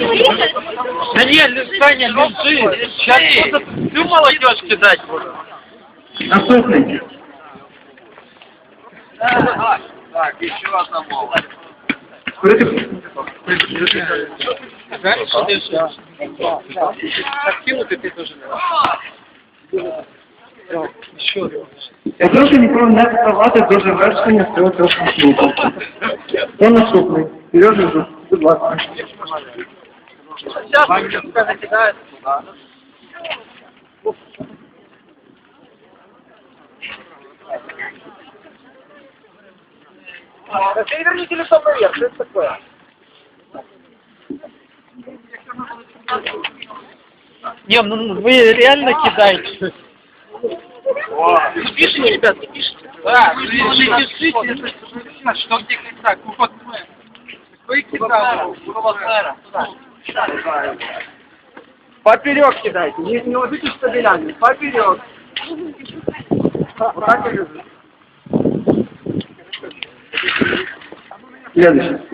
Да не, Саня, лежи. Сейчас всю молодежь кидать буду. Наступний. Так, еще одна что ты Так кинуть ты тоже Еще Запрошую ніколи не вставати до завершення цього трьохмісного. Хто наступний? Сережа будь ласка. Сейчас тебя накидает туда. Переверни телефон наверх, что это такое? Не, ну вы реально кидаете. Не пишите, ребят, не пишите. Да, пишите, пишите. Что где кидать? Вот вы кидали, провокатора. Поперек кидайте, не, не ложитесь штабелями, поперек. Так и. Следующий.